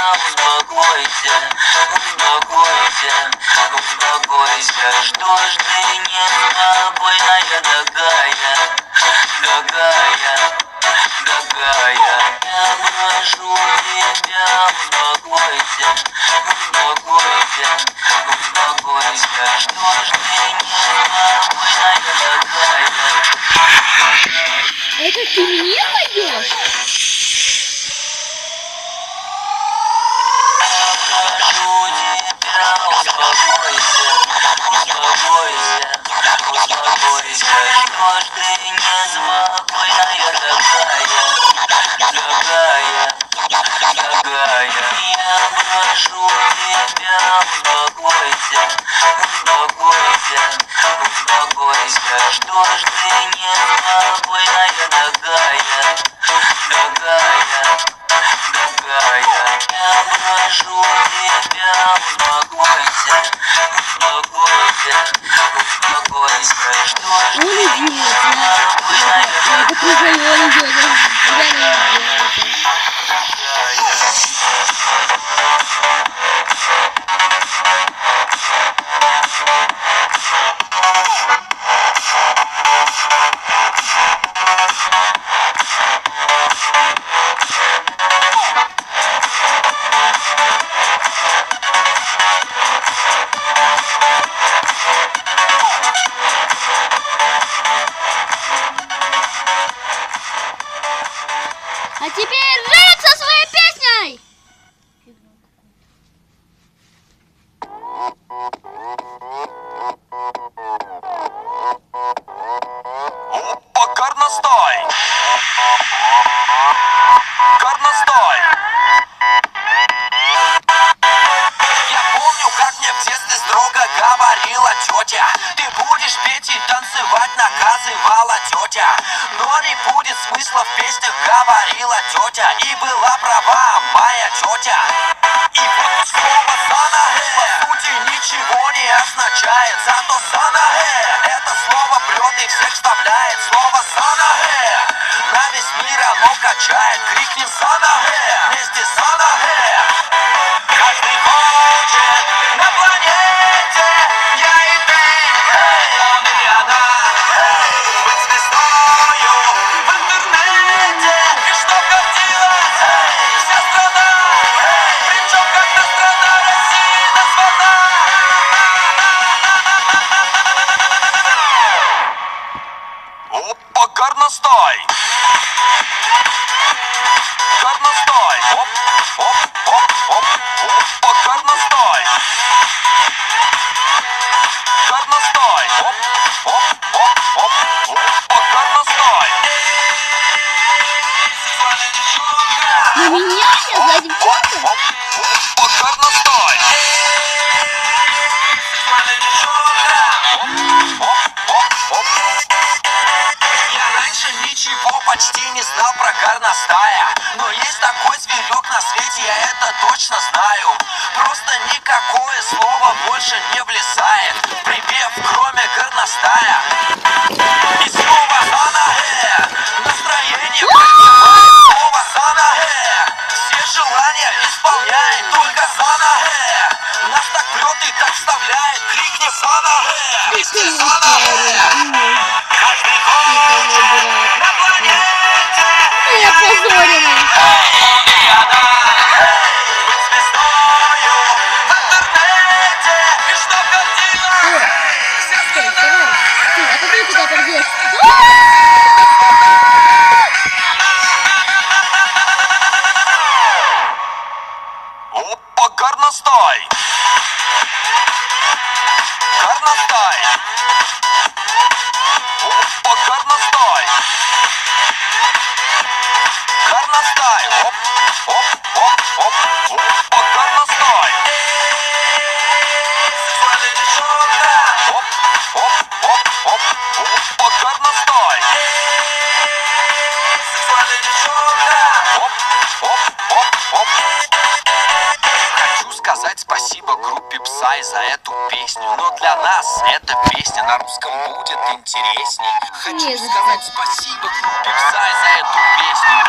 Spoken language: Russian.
успокойся, успокойся, успокойся. Что ж ты неспокойная такая, такая, такая Я прошу тебя, успокойся, успокойся, успокойся. Что ж ты неспокойная такая Это ты мне Что А теперь Ред со своей песней! Опа, горностай! Горностай! Я помню, как мне в детстве строго говорила тетя Ты будешь петь и танцевать, наказывала тетя Но не будет смысла в песнях, говорила тетя И была права моя тетя. И вот слово «санаге» по сути ничего не означает Зато «санаге» это слово прет и всех вставляет Слово «санаге» на весь мир оно качает Крикни «санаге» Опа, горностай! Горностай! Оп, оп, оп, оп, опа, горностай! Горностай! Оп, оп, оп, оп, опа, горностай! На меня сейчас за? Ничего почти не знал про горностая. Но есть такой зверек на свете, я это точно знаю. Просто никакое слово больше не влезает в Припев кроме горностая. И снова санаге Настроение поднимает. Снова санаге Все желания исполняет только санаге Нас так прет и так вставляет. Крикни санаге Вести ты куда пойдешь? Опа, горностай! Горностай! Опа, горностай! Горностай! Оп, оп, оп, оп, Псай за эту песню. Но для нас эта песня на русском будет интересней. Хочу сказать спасибо. Группе Псай за эту песню